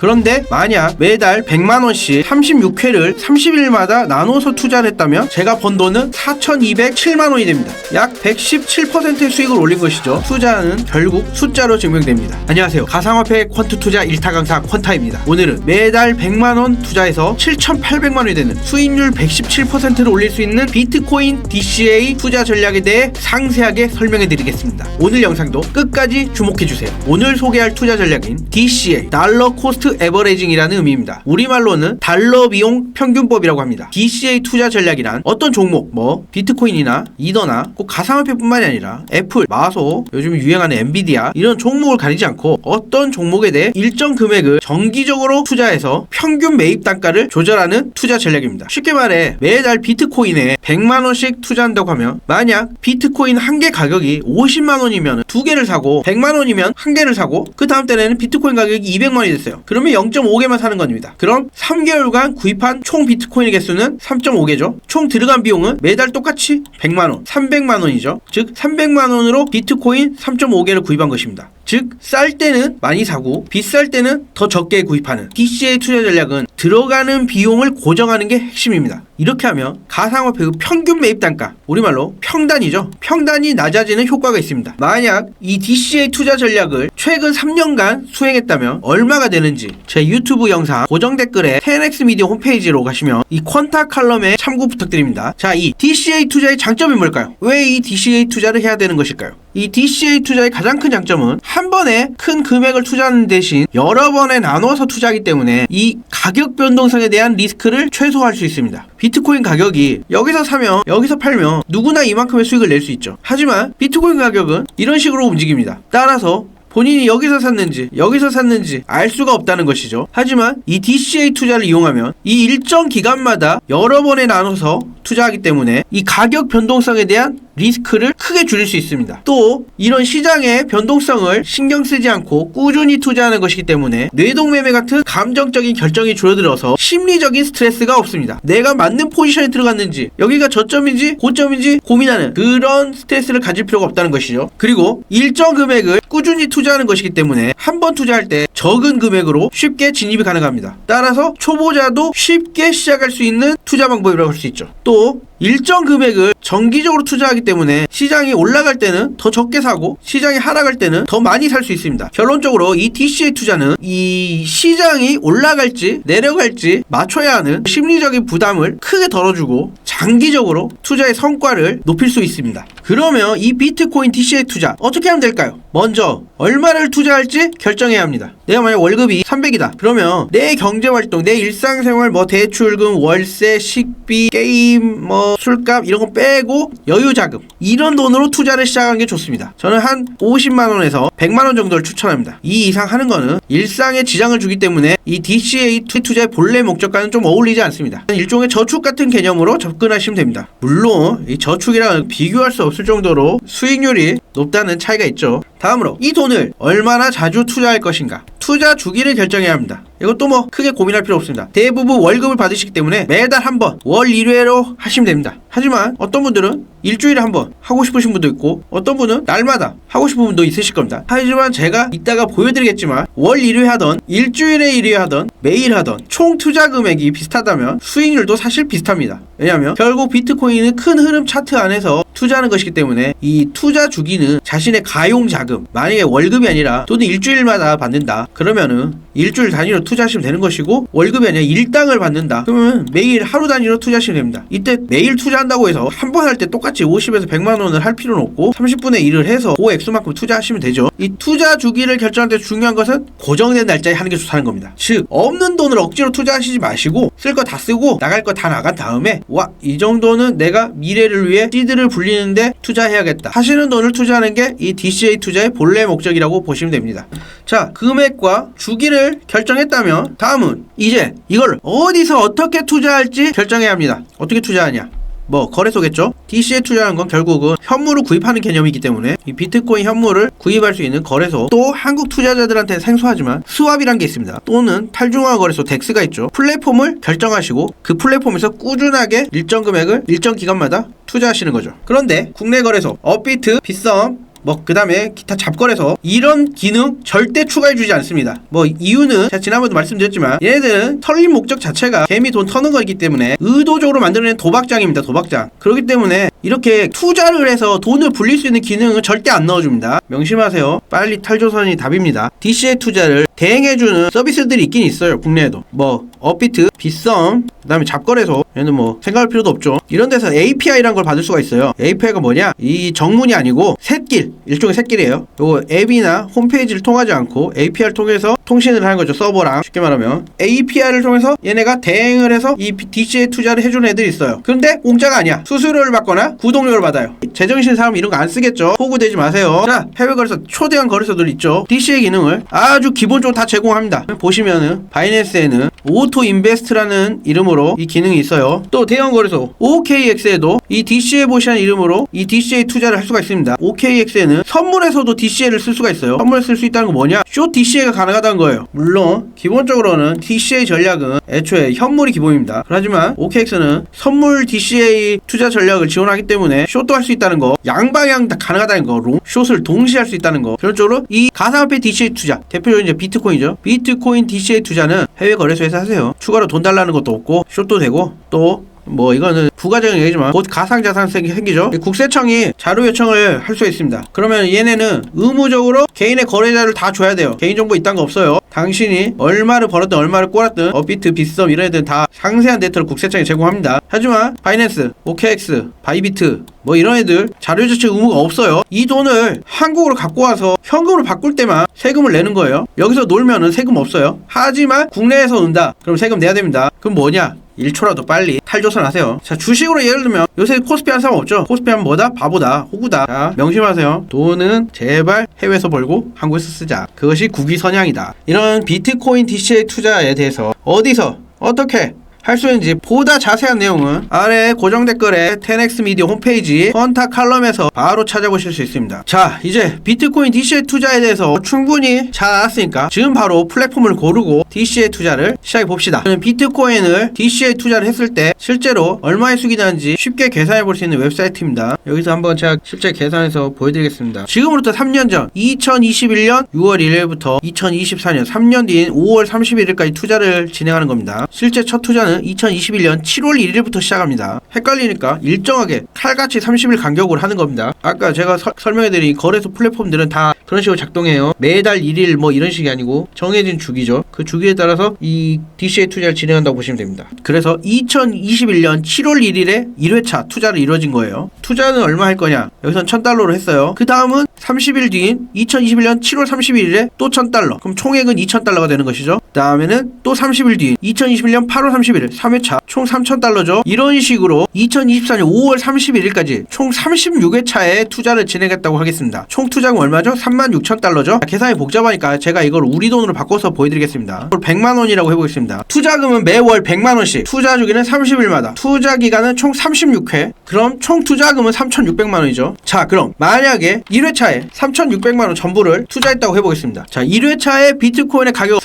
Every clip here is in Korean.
그런데 만약 매달 100만원씩 36회를 30일마다 나눠서 투자를 했다면 제가 번 돈은 4,207만원이 됩니다. 약 117%의 수익을 올린 것이죠. 투자는 결국 숫자로 증명됩니다. 안녕하세요. 가상화폐 퀀트 투자 1타 강사 퀀타입니다. 오늘은 매달 100만원 투자해서 7,800만원이 되는 수익률 117%를 올릴 수 있는 비트코인 DCA 투자 전략에 대해 상세하게 설명해 드리겠습니다. 오늘 영상도 끝까지 주목해 주세요. 오늘 소개할 투자 전략인 DCA 달러 코스트 에버레이징이라는 의미입니다. 우리말로는 달러 비용 평균법이라고 합니다. DCA 투자 전략이란 어떤 종목 뭐 비트코인이나 이더나 꼭 가상화폐뿐만이 아니라 애플, 마소, 요즘 유행하는 엔비디아 이런 종목을 가리지 않고 어떤 종목에 대해 일정 금액을 정기적으로 투자해서 평균 매입 단가를 조절하는 투자 전략입니다. 쉽게 말해 매달 비트코인에 100만 원씩 투자한다고 하면 만약 비트코인 한 개 가격이 50만 원이면 두 개를 사고 100만 원이면 한 개를 사고 그 다음 달에는 비트코인 가격이 200만 원이 됐어요. 그 러면 0.5개만 사는 겁니다. 그럼 3개월간 구입한 총 비트코인의 개수는 3.5개죠. 총 들어간 비용은 매달 똑같이 100만 원, 300만 원이죠. 즉 300만 원으로 비트코인 3.5개를 구입한 것입니다. 즉 쌀 때는 많이 사고 비쌀 때는 더 적게 구입하는 DCA 투자 전략은 들어가는 비용을 고정하는 게 핵심입니다. 이렇게 하면 가상화폐 의 평균 매입 단가 우리말로 평단이죠. 평단이 낮아지는 효과가 있습니다. 만약 이 DCA 투자 전략을 최근 3년간 수행했다면 얼마가 되는지 제 유튜브 영상 고정 댓글에 10x 미디어 홈페이지로 가시면 이 퀀타 칼럼에 참고 부탁드립니다. 자, 이 DCA 투자의 장점이 뭘까요? 왜 이 DCA 투자를 해야 되는 것일까요? 이 DCA 투자의 가장 큰 장점은 한 번에 큰 금액을 투자하는 대신 여러 번에 나눠서 투자하기 때문에 이 가격 변동성에 대한 리스크를 최소화할 수 있습니다. 비트코인 가격이 여기서 사면 여기서 팔면 누구나 이만큼의 수익을 낼 수 있죠. 하지만 비트코인 가격은 이런 식으로 움직입니다. 따라서 본인이 여기서 샀는지 여기서 샀는지 알 수가 없다는 것이죠. 하지만 이 DCA 투자를 이용하면 이 일정 기간마다 여러 번에 나눠서 투자하기 때문에 이 가격 변동성에 대한 리스크를 크게 줄일 수 있습니다. 또 이런 시장의 변동성을 신경 쓰지 않고 꾸준히 투자하는 것이기 때문에 뇌동매매 같은 감정적인 결정이 줄어들어서 심리적인 스트레스가 없습니다. 내가 맞는 포지션에 들어갔는지 여기가 저점인지 고점인지 고민하는 그런 스트레스를 가질 필요가 없다는 것이죠. 그리고 일정 금액을 꾸준히 투자하는 것이기 때문에 한 번 투자할 때 적은 금액으로 쉽게 진입이 가능합니다. 따라서 초보자도 쉽게 시작할 수 있는 투자 방법이라고 할 수 있죠. 또 일정 금액을 정기적으로 투자하기 때문에 시장이 올라갈 때는 더 적게 사고 시장이 하락할 때는 더 많이 살 수 있습니다. 결론적으로 이 DCA 투자는 이 시장이 올라갈지 내려갈지 맞춰야 하는 심리적인 부담을 크게 덜어주고 장기적으로 투자의 성과를 높일 수 있습니다. 그러면 이 비트코인 DCA 투자 어떻게 하면 될까요? 먼저 얼마를 투자할지 결정해야 합니다. 내가 만약 월급이 300이다. 그러면 내 경제 활동, 내 일상생활 뭐 대출금, 월세, 식비, 게임, 뭐 술값 이런 거 빼고 여유 자금 이런 돈으로 투자를 시작하는 게 좋습니다. 저는 한 50만 원에서 100만 원 정도를 추천합니다. 이 이상 하는 거는 일상에 지장을 주기 때문에 이 DCA 투자의 본래 목적과는 좀 어울리지 않습니다. 일종의 저축 같은 개념으로 접근하시면 됩니다. 물론 이 저축이랑 비교할 수 없을 정도로 수익률이 높다는 차이가 있죠. 다음으로 이 돈을 얼마나 자주 투자할 것인가? 투자 주기를 결정해야 합니다. 이것도 뭐 크게 고민할 필요 없습니다. 대부분 월급을 받으시기 때문에 매달 한 번 월 1회로 하시면 됩니다. 하지만 어떤 분들은 일주일에 한 번 하고 싶으신 분도 있고 어떤 분은 날마다 하고 싶은 분도 있으실 겁니다. 하지만 제가 이따가 보여드리겠지만 월 1회 하던 일주일에 1회 하던 매일 하던 총 투자 금액이 비슷하다면 수익률도 사실 비슷합니다. 왜냐하면 결국 비트코인은 큰 흐름 차트 안에서 투자하는 것이기 때문에 이 투자 주기는 자신의 가용 자금 만약에 월급이 아니라 돈을 일주일마다 받는다 그러면은 일주일 단위로 투자하시면 되는 것이고 월급이 아니라 일당을 받는다. 그러면 매일 하루 단위로 투자하시면 됩니다. 이때 매일 투자한다고 해서 한 번 할 때 똑같이 50에서 100만 원을 할 필요는 없고 30분의 1을 해서 그 액수만큼 투자하시면 되죠. 이 투자 주기를 결정할 때 중요한 것은 고정된 날짜에 하는 게 좋다는 겁니다. 즉 없는 돈을 억지로 투자하시지 마시고 쓸 거 다 쓰고 나갈 거 다 나간 다음에 와 이 정도는 내가 미래를 위해 시드를 불리는데 투자해야겠다. 하시는 돈을 투자하는 게 이 DCA 투자의 본래 목적이라고 보시면 됩니다. 자 금액과 주기를 결정했다면 다음은 이제 이걸 어디서 어떻게 투자할지 결정해야 합니다 어떻게 투자하냐 뭐 거래소겠죠. DC에 투자하는 건 결국은 현물을 구입하는 개념이기 때문에 이 비트코인 현물을 구입할 수 있는 거래소 또 한국 투자자들한테 생소하지만 스왑이란 게 있습니다. 또는 탈중앙 거래소 덱스가 있죠. 플랫폼을 결정하시고 그 플랫폼에서 꾸준하게 일정 금액을 일정 기간마다 투자하시는 거죠. 그런데 국내 거래소 업비트, 빗썸 뭐 그다음에 기타 잡거래소 이런 기능 절대 추가해 주지 않습니다. 뭐 이유는 제가 지난번에도 말씀드렸지만 얘네들은 털린 목적 자체가 개미 돈 터는 거기 때문에 의도적으로 만들어낸 도박장입니다. 도박장. 그렇기 때문에 이렇게 투자를 해서 돈을 불릴 수 있는 기능은 절대 안 넣어줍니다. 명심하세요. 빨리 탈조선이 답입니다. DC의 투자를 대행해주는 서비스들이 있긴 있어요. 국내에도. 뭐 업비트, 빗썸, 그 다음에 잡거래소 얘는 뭐 생각할 필요도 없죠. 이런 데서 API란 걸 받을 수가 있어요. API가 뭐냐? 이 정문이 아니고 셋길, 일종의 셋길이에요. 요거 앱이나 홈페이지를 통하지 않고 API를 통해서 통신을 하는 거죠. 서버랑 쉽게 말하면 API를 통해서 얘네가 대행을 해서 이 DC에 투자를 해주는 애들이 있어요. 그런데 공짜가 아니야. 수수료를 받거나 구독료를 받아요. 제정신 사람 이런 거 안 쓰겠죠. 호구되지 마세요. 자, 해외 거래소 초대형 거래소들 있죠. DC의 기능을 아주 기본적으로 다 제공합니다. 보시면은 바이낸스에는 오토 인베스트라는 이름으로 이 기능이 있어요. 또 대형 거래소 OKX에도 이 DCA 보시는 이름으로 이 DCA 투자를 할 수가 있습니다. OKX에는 선물에서도 DCA를 쓸 수가 있어요. 선물에 쓸 수 있다는 건 뭐냐? 쇼 DCA가 가능하다는 거예요. 물론 기본적으로는 DCA 전략은 애초에 현물이 기본입니다. 하지만 OKX는 선물 DCA 투자 전략을 지원하기 때문에 숏도 할 수 있다는 거, 양방향 다 가능하다는 거, 롱, 숏을 동시에 할 수 있다는 거. 쪽으로 이 가상화폐 DCA 투자, 대표적으로 이제 비트코인이죠. 비트코인 DCA 투자는 해외 거래소에서 하세요. 추가로 돈 달라는 것도 없고 숏도 되고 또뭐 이거는 부가적인 얘기지만 곧 가상자산 생기- 생기죠. 이 국세청이 자료 요청을 할 수 있습니다. 그러면 얘네는 의무적으로 개인의 거래자를 다 줘야 돼요. 개인정보 이딴 거 없어요. 당신이 얼마를 벌었든 얼마를 꼬랐든 업비트, 빗썸 이런 애들 다 상세한 데이터를 국세청에 제공합니다. 하지만 바이낸스, OKX, 바이비트 뭐 이런 애들 자료 제출 의무가 없어요. 이 돈을 한국으로 갖고 와서 현금으로 바꿀 때만 세금을 내는 거예요. 여기서 놀면은 세금 없어요. 하지만 국내에서 논다. 그럼 세금 내야 됩니다. 그럼 뭐냐? 1초라도 빨리 탈조선 하세요. 자, 주식으로 예를 들면 요새 코스피 한 사람 없죠? 코스피 하면 뭐다? 바보다. 호구다. 자, 명심하세요. 돈은 제발 해외에서 벌고 한국에서 쓰자. 그것이 국위 선양이다. 이런 비트코인 DCA 투자에 대해서 어디서 어떻게 할 수 있는지 보다 자세한 내용은 아래 고정 댓글에 10x 미디어 홈페이지 컨타 칼럼에서 바로 찾아보실 수 있습니다. 자, 이제 비트코인 DCA 투자에 대해서 충분히 잘 알았으니까 지금 바로 플랫폼을 고르고 DCA 투자를 시작해 봅시다. 저는 비트코인을 DCA 투자를 했을 때 실제로 얼마의 수익이 나는지 쉽게 계산해 볼 수 있는 웹사이트입니다. 여기서 한번 제가 실제 계산해서 보여드리겠습니다. 지금으로부터 3년 전 2021년 6월 1일부터 2024년 3년 뒤인 5월 31일까지 투자를 진행하는 겁니다. 실제 첫 투자는 2021년 7월 1일부터 시작합니다. 헷갈리니까 일정하게 칼같이 30일 간격으로 하는 겁니다. 아까 제가 서- 설명해드린 거래소 플랫폼들은 다 그런 식으로 작동해요. 매달 1일 뭐 이런 식이 아니고 정해진 주기죠. 그 주기에 따라서 이 DCA 투자를 진행한다고 보시면 됩니다. 그래서 2021년 7월 1일에 1회차 투자를 이루어진 거예요. 투자는 얼마 할 거냐? 여기선 1000달러로 했어요. 그 다음은 30일 뒤인 2021년 7월 31일에 또 1000달러. 그럼 총액은 2000달러가 되는 것이죠. 그 다음에는 또 30일 뒤인 2021년 8월 31일 3회차 총 3000달러죠. 이런 식으로 2024년 5월 31일까지 총 36회차에 투자를 진행했다고 하겠습니다. 총 투자금 얼마죠? 36,000달러죠. 계산이 복잡하니까 제가 이걸 우리 돈으로 바꿔서 보여드리겠습니다. 이걸 100만 원이라고 해보겠습니다. 투자금은 매월 100만 원씩, 투자 주기는 30일마다, 투자 기간은 총 36회. 그럼 총 투자금은 3,600만 원이죠. 자, 그럼 만약에 1회차에 3,600만 원 전부를 투자했다고 해보겠습니다. 자, 1회차에 비트코인의 가격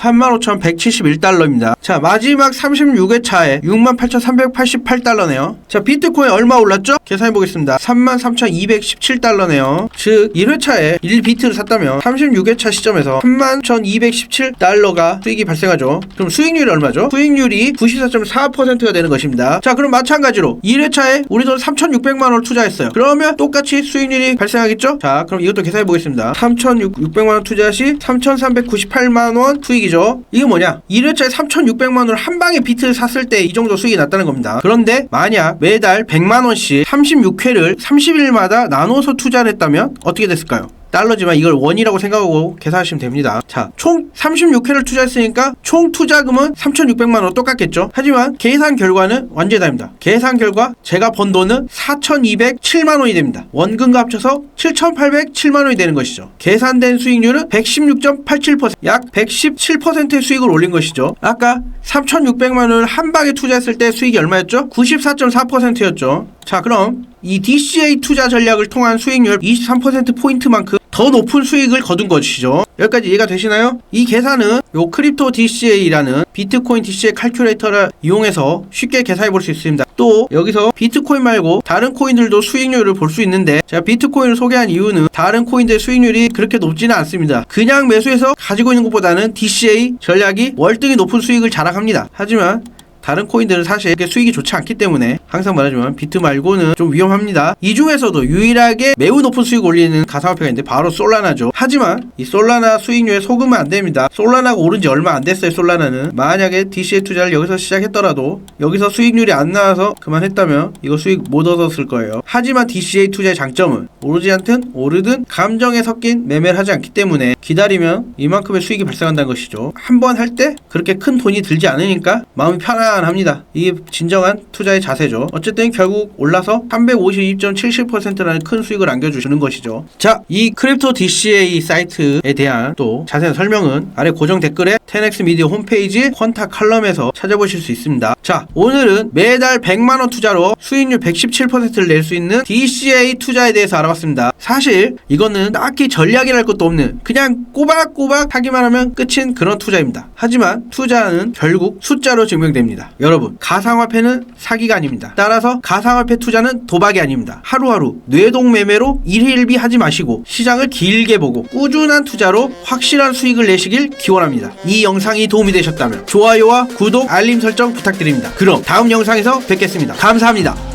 35,171달러입니다. 자, 마지막 36회차에 68,388달러네요. 자, 비트코인 얼마 올랐죠? 계산해 보겠습니다. 33,217달러네요. 즉 1회차에 1비트를 샀다면 36회차 시점에서 31,217달러가 수익이 발생하죠. 그럼 수익률이 얼마죠? 수익률이 94.4%가 되는 것입니다. 자, 그럼 마찬가지로 1회차에 우리 돈 3,600만 원을 투자했어요. 그러면 똑같이 수익률이 발생하겠죠? 자, 그럼 이것도 계산해 보겠습니다. 3,600만 원 투자 시 3,398만 원 수익이죠. 이게 뭐냐? 1회차에 3,600만 원을 한 방에 비트를 샀을 때 이 정도 수익이 났다는 겁니다. 그런데 만약 매달 100만 원씩 36회를 30일마다 나눠서 투자를 했다면 어떻게 됐을까요? 달러지만 이걸 원이라고 생각하고 계산하시면 됩니다. 자, 총 36회를 투자했으니까 총 투자금은 3,600만 원 똑같겠죠? 하지만 계산 결과는 완전히 다릅니다. 계산 결과 제가 번 돈은 4,207만 원이 됩니다. 원금과 합쳐서 7,807만 원이 되는 것이죠. 계산된 수익률은 116.87%, 약 117%의 수익을 올린 것이죠. 아까 3,600만 원을 한 방에 투자했을 때 수익이 얼마였죠? 94.4%였죠. 자, 그럼 이 DCA 투자 전략을 통한 수익률 23%포인트만큼 더 높은 수익을 거둔 것이죠. 여기까지 이해가 되시나요? 이 계산은 요 크립토 DCA라는 비트코인 DCA 칼큘레이터를 이용해서 쉽게 계산해 볼 수 있습니다. 또 여기서 비트코인 말고 다른 코인들도 수익률을 볼 수 있는데 제가 비트코인을 소개한 이유는 다른 코인들 수익률이 그렇게 높지는 않습니다. 그냥 매수해서 가지고 있는 것보다는 DCA 전략이 월등히 높은 수익을 자랑합니다. 하지만 다른 코인들은 사실 수익이 좋지 않기 때문에 항상 말하지만 비트 말고는 좀 위험합니다. 이 중에서도 유일하게 매우 높은 수익 올리는 가상화폐가 있는데 바로 솔라나죠. 하지만 이 솔라나 수익률에 속으면 안 됩니다. 솔라나가 오른 지 얼마 안 됐어요. 솔라나는 만약에 DCA 투자를 여기서 시작했더라도 여기서 수익률이 안 나와서 그만했다면 이거 수익 못 얻었을 거예요. 하지만 DCA 투자의 장점은 오르지 않든 오르든 감정에 섞인 매매를 하지 않기 때문에 기다리면 이만큼의 수익이 발생한다는 것이죠. 한 번 할 때 그렇게 큰 돈이 들지 않으니까 마음이 편안 합니다. 이게 진정한 투자의 자세죠. 어쨌든 결국 올라서 352.70%라는 큰 수익을 안겨주시는 것이죠. 자, 이 크립토 DCA 사이트에 대한 또 자세한 설명은 아래 고정 댓글에 10x 미디어 홈페이지 퀀타 칼럼에서 찾아보실 수 있습니다. 자, 오늘은 매달 100만원 투자로 수익률 117%를 낼 수 있는 DCA 투자에 대해서 알아봤습니다. 사실 이거는 딱히 전략이랄 것도 없는 그냥 꼬박꼬박 하기만 하면 끝인 그런 투자입니다. 하지만 투자는 결국 숫자로 증명됩니다. 여러분, 가상화폐는 사기가 아닙니다. 따라서 가상화폐 투자는 도박이 아닙니다. 하루하루 뇌동 매매로 일희일비 하지 마시고 시장을 길게 보고 꾸준한 투자로 확실한 수익을 내시길 기원합니다. 이 영상이 도움이 되셨다면 좋아요와 구독, 알림 설정 부탁드립니다. 그럼 다음 영상에서 뵙겠습니다. 감사합니다.